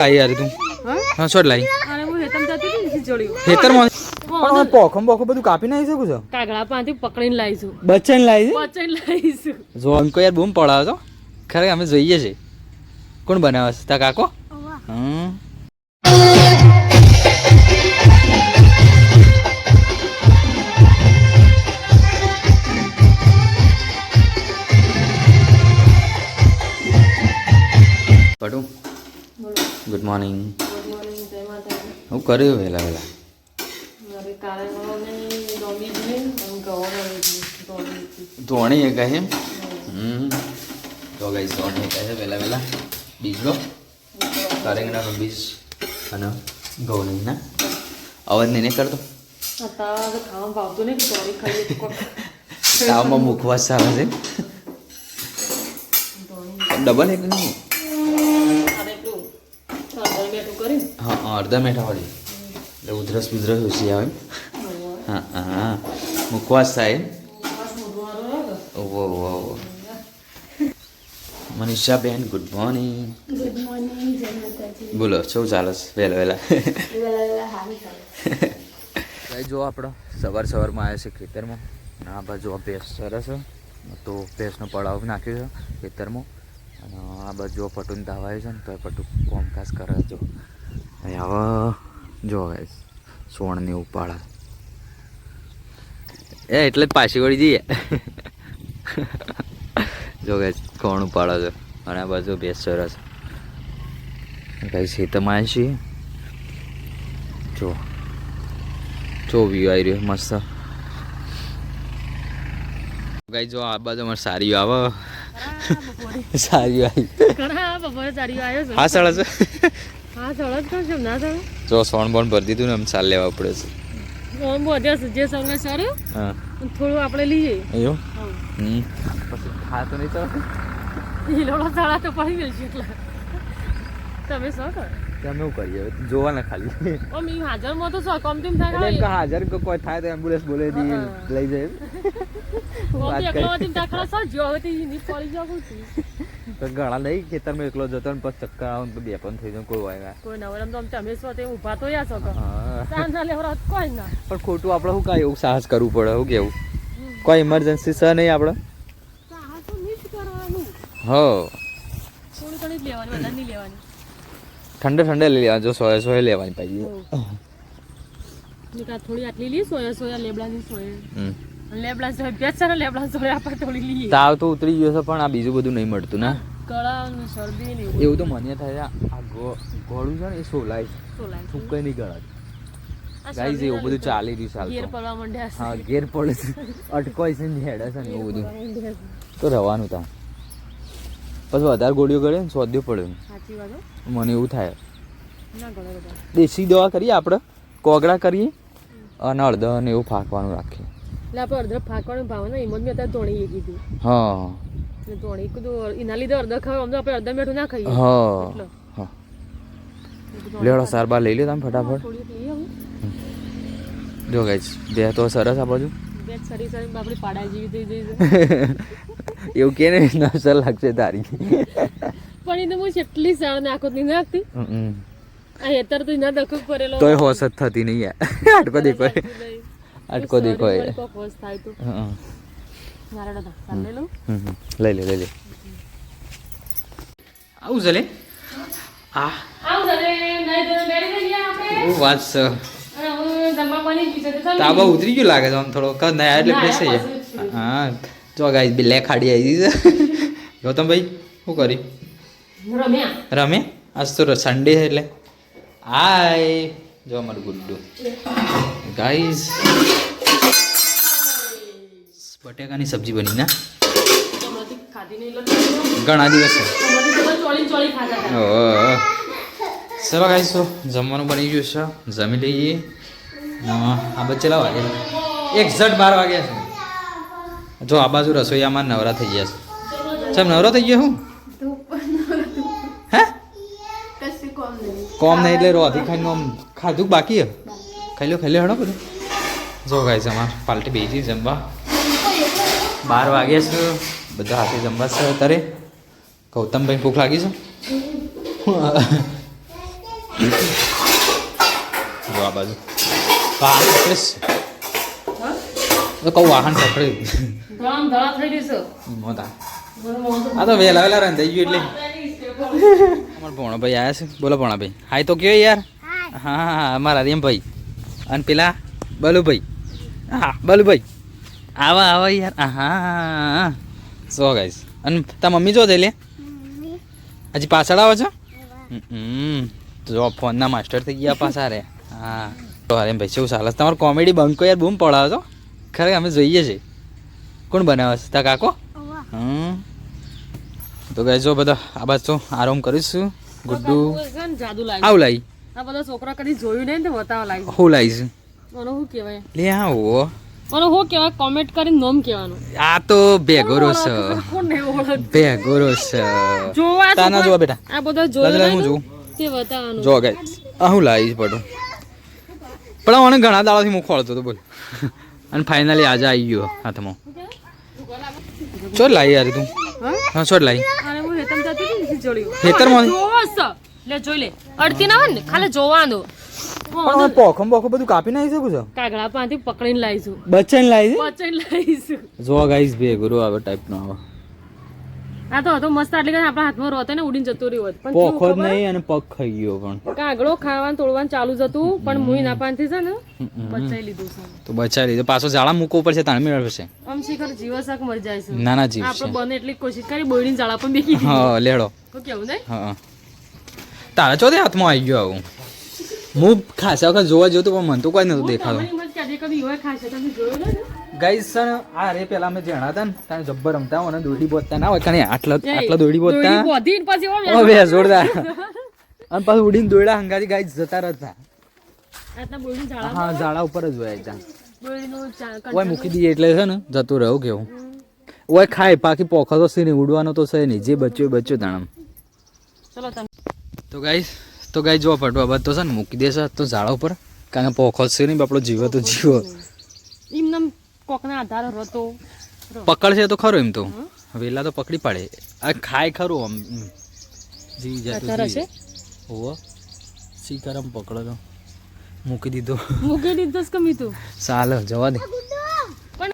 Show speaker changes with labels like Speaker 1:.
Speaker 1: લાઈ યાર તું.
Speaker 2: હા
Speaker 1: હા શોટ લાઈ.
Speaker 2: અને હું હેતમ જતી ને જોડ્યું.
Speaker 1: ખેતરમાં પણ પોખમ પોખો બધું કાપી નાખી શકું છો?
Speaker 2: કાગડા પાસેથી પકડીને લાવીશું
Speaker 1: બચ્ચાને લાવી
Speaker 2: બચાઈને લાવીશું
Speaker 1: જો અંકો યાર બૂમ પડાવો ખરેખર અમે જોઈએ છે કોણ બનાવે છે? તા કાકો? હમ. પટુ ગુડ મોર્નિંગ
Speaker 2: ગુડ મોર્નિંગ જય માતાજી.
Speaker 1: હું કર્યું વહેલા વહેલા? ધોણી એ કહે હમ. તો ગઈ ધોણી કહે છે વહેલા વહેલા. બીજ લો. કારેંગણાનો બીજ અને ઘઉંની અવાજ નહીં કરતો? તાવમાં મુખવાસ આવે છે. ડબલ એક નહીં. હા હા, અડધા મેઠા વાળી. એટલે ઉધરસ ઉધરસ ઓછી આવે હા હા મુખવાસ થાય? ઓહો ઓહો મનીષા બેન ગુડ મોર્નિંગ
Speaker 2: ગુડ મોર્નિંગ
Speaker 1: બોલો શું ચાલે છે? વહેલા વહેલા. જો આપણો સવાર સવારમાં આવ્યા છે ખેતરમાં. આ બાજુ આ ભેંસ સરસ તો ભેંસનો પડાવ નાખ્યો છે ખેતરમાં. અને આ બાજુ પટુન ધાવાયું છે ને તો એ પટુ કોમકાજ કરે જો. હવે જો સોણને ઉપાડા. એ એટલે જ પાછી વળી જઈએ. જો કે કોણ ઉપાડો છે? અને આ બાજુ ભેંસ સરસ. કઈ આવ્યા છીએ જો. જો વ્યૂ આવી રહ્યો મસ્ત. ગાઈ જો આ બાજુ અમારે સારી આવે. સારી આવી.
Speaker 2: છે.
Speaker 1: હા સળે જો સોણ બોણ ભરી દીધું ને એમ ચાલ લેવા પડે છે.
Speaker 2: ઓમ બધે છે જે સળગે સર
Speaker 1: હા.
Speaker 2: થોડું આપણે લઈએ.
Speaker 1: એવું? હમ. પછી ખા તો? નહીં ચાલે
Speaker 2: લોડો સળા તો પડી ગયો છે એટલે. તમે શું કરો?
Speaker 1: અમે એવું કરીએ જોવાના ખાલી.
Speaker 2: ઓમ ઈ હાજરમાં તો શું કમ તેમ થાય
Speaker 1: એટલે કે હાજર કે કોઈ થાય તો એમ્બ્યુલન્સ બોલે દી લઈ જાય વાત કરી.
Speaker 2: જો ની પડી જાવ
Speaker 1: તો ઘણા નહીં ખેતરમાં એકલો જતો ને પછી ચક્કર આવે તો બે પણ થઈ જાય કોઈ વાય
Speaker 2: કોઈ નવરમ તો આમ તમે સો તે ઊભા તો યા
Speaker 1: હા.
Speaker 2: સાંજ ના લેવરા કોઈ ના.
Speaker 1: પણ ખોટું આપણે શું કાંઈ એવું સાહસ કરવું પડે હું કેવું? કોઈ ઇમરજન્સી છે નહીં આપણે?
Speaker 2: સાહસ તો નહીં કરવાનું
Speaker 1: હો.
Speaker 2: થોડી ઘણી લેવાની વધારે નહીં લેવાની.
Speaker 1: ઠંડે ઠંડે લઈ લેવા જો સોય સોય લેવાની પાછી.
Speaker 2: થોડી આટલી લી સોયા સોયા લેબડાની સોયા. લેબડા સોયા બે છે ને લેબડા સોયા આપણે થોડી લી
Speaker 1: તાવ તો ઉતરી ગયો છે પણ આ બીજું બધું નહીં મળતું ને?
Speaker 2: ગળા શરદી ને એવું.
Speaker 1: તો મને થાય આ ગોળું છે ને એ સોલાય
Speaker 2: લાગે
Speaker 1: નહીં ગળા ગાઈઝ એવું બધું ચાલી રહ્યું
Speaker 2: ઘેર
Speaker 1: ચાલતું
Speaker 2: પડવા માંડ્યા છે.
Speaker 1: હા ઘેર પડે છે. અટકોય છે ને હેડે છે ને એવું બધું.
Speaker 2: છે.
Speaker 1: તો રવાનું તા પછી વધારે ગોળીઓ કરે ને સોદ્યો પડે. મને એવું થાય.
Speaker 2: ના ગળા
Speaker 1: દેશી દવા કરીએ આપણે કોગળા કરીએ અને અડધા અને એવું ફાંકવાનું રાખીએ.
Speaker 2: એટલે આપણે અડધા ફાંકવાનું ભાવ ને એમ મેં અત્યારે ધોણી કીધું
Speaker 1: હા.
Speaker 2: ધોણી કીધું એના લીધે અડધા ખાવ અમને આપણે અડધા મેઠું ના ખાઈએ.
Speaker 1: હા. લેવડો સાર બાર લઈ લે તમે ફટાફટ. જો ગાઈસ દેહ તો સરસ આ બાજુ.
Speaker 2: બે સરી સરી આપણી પાડા જેવી થઈ જઈ
Speaker 1: એવું કે ને નસર લાગશે તારી.
Speaker 2: પણ એ તો હું જેટલી સાળ નાખો નહીં નાખતી. આ હેતર તો એના દખો કરેલો
Speaker 1: તોય હોશ જ થતી નહીં યાર. આટકો દેખો આટકો દેખો
Speaker 2: હોશ થાય તો. મારા દાદા ચાલે લઉં
Speaker 1: હમ, હમ. લઈ લે લઈ લે. આવું આ
Speaker 2: ચાલે નહીં તો આપણે.
Speaker 1: વાત છે? તાબા ઉતરી ગયું લાગે છે આમ થોડો. કદ ના એટલે ફ્રેશ થઈ જાય. હા. જો ગાઈ બે લે ખાડી આવી છે. ગૌતમ ગૌતમભાઈ શું કરી? રમે આજ તો સન્ડે છે એટલે. હાય જો અમારું ગુડ્ડુ. ગાઈઝ બટેકાની સબ્જી બની ના? ઘણા દિવસ. ચલો ગાઈસ તો જમવાનું બની ગયું છે. જમી લઈએ. આ બચ્ચે લાવ વાગે એક્ઝેક્ટ બાર વાગ્યા છે. જો, આ બાજુ રસોઈયામાં નવરા થઈ ગયા છે. ચમ નવરો થઈ ગયો હું? હે? કોમ નહીં એટલે રોધી ખાઈને આમ ખાધું બાકી ખાઈ લો ખાઈ લો હેડો બધું. જો ગાઈસ અમાર પાલટી બેસી જમવા. બાર વાગ્યા છે. બધા હાથે જમવા છે અત્યારે. ગૌતમભાઈ ભૂખ લાગી છે. જો, આ બાજુ. વાહન પકડીશ તો કહું વાહન પકડ્યું
Speaker 2: ધડામ ધડા થઈ ગઈ છે.
Speaker 1: મોતા
Speaker 2: તો
Speaker 1: આ તો વહેલા વહેલા રંધાઈ ગયું એટલે. અમારા ભોણાભાઈ આવ્યા છે. બોલો ભોણાભાઈ. હાય તો કયો યાર? હા હા અમારા રેમભાઈ. અને પેલા બલુભાઈ. હા બલુભાઈ. આવા આવા યાર. હા સો ગાઈસ અને તાર મમ્મી જો લે હજી પાછળ આવો છો? હમ. જો ફોનના માસ્ટર થઈ ગયા પાછા રે. હા. અરે ભાઈ શું ચાલે તમારો કોમેડી બંકો યાર બૂમ પડાવો છો ખરેખર અમે જોઈએ છે કોણ બનાવે છે? તા કાકો? હમ. તો ગઈ જો બધા આ બાદ આરામ કરીશું. ગુડ્ડુ. આવું લાવી
Speaker 2: આ બધા છોકરા કદી જોયું નહીં ને તો બતાવવા લાગ્યું.
Speaker 1: હું લાવીશ
Speaker 2: મને શું કહેવાય?
Speaker 1: લે આવો.
Speaker 2: મને શું કહેવાય? કોમેન્ટ કરીને નોમ કહેવાનું.
Speaker 1: આ તો ભેગોરો છે? ભેગોરો છે
Speaker 2: જોવા
Speaker 1: તાના જોવા બેટા.
Speaker 2: આ બધા જોયું
Speaker 1: હું
Speaker 2: નહીં તે બતાવવાનું.
Speaker 1: જો ગાઈસ આ હું લાવીશ પડું પણ મને ઘણા દાડાથી હું ખોળતો હતો બોલ. અને ફાઇનલી આજે આવી ગયો હાથમાં. ચોટ લાવી યાર તું.
Speaker 2: હા?
Speaker 1: ચોટ લાવી
Speaker 2: અરે હું હેતમ જતી હતી ને જોડ્યું
Speaker 1: ખેતરમાં?
Speaker 2: જોવો જ છે. લે જોઈ લે. અડતી ના હોય ને ખાલી જોવાનું
Speaker 1: પણ પોખમ પોખમ બધું કાપી નાખી શકું છો?
Speaker 2: કાગડા પાંથી પકડીને લાવીશું.
Speaker 1: બચન લાવીશું?
Speaker 2: બચન લાવીશું.
Speaker 1: જો ગાઈસ ગુરુ આવે ટાઈપનો આવે.
Speaker 2: આ તો હતો મસ્ત આટલી કે આપણા હાથમાં રોતે ને ઉડીને જતો રહ્યો. પણ
Speaker 1: પોખો જ નહીં અને પગ ખાઈ ગયો પણ.
Speaker 2: કાગડો ખાવાનું તોડવાનું ચાલુ જ હતું પણ મુઈ ના પાનથી છે ને બચાઈ લીધું છે.
Speaker 1: તો બચાવી લીધું. પાછો જાળા ઉપર પડશે તાણ મેળવશે
Speaker 2: આમ શીખર જીવસક મરી જાય છે.
Speaker 1: નાના જીવ
Speaker 2: આપણે બને એટલી કોશિશ કરી બોયડીને જાળા પણ બેકી
Speaker 1: હા લેડો.
Speaker 2: તો કેવું નહીં?
Speaker 1: હા તારા ચોથે હાથમાં આવી ગયો આવું. હું ખાસા વખત જોવા જોતું પણ મને તો કોઈ નતું દેખાતું.
Speaker 2: ને
Speaker 1: ગાઈસ સર આ રે પેલા અમે જણા હતા ને ત્યાં જબ્બર રમતા હોય ને દોડી બોતતા ના હોય કારણ આટલા આટલા દોડી બોતતા
Speaker 2: દોયડી પછી ઓમ
Speaker 1: જોરદાર અને પાછું ઉડીને દોયડા હંગાથી ગાઈસ જતા રહેતા. હા ઝાડા ઉપર જ હોય ત્યાં. ઓય મૂકી દઈએ એટલે છે ને જતું રહું કેવું. ઓય ખાય પાકી પોખો તો છે નહીં ઉડવાનો તો છે નહીં. જે બચ્યો બચ્યો તાણમ. તો ગાઈસ તો ગાઈ જો ફટવા બાદ તો છે ને મૂકી દેશે તો ઝાડા ઉપર. કારણ કે પોખો છે નહીં આપણો જીવો તો જીવો.
Speaker 2: એમને કોકના આધાર રતો
Speaker 1: પકડશે તો ખરો એમ તો. વેલા તો પકડી પાડે. આ ખાય ખરું આમ. જી જીવી. જાય ઓવો સીકરમ પકડો તો. મૂકી દીધો.
Speaker 2: મૂકી દીધો કમી તું
Speaker 1: ચાલો જવા દે.
Speaker 2: પણ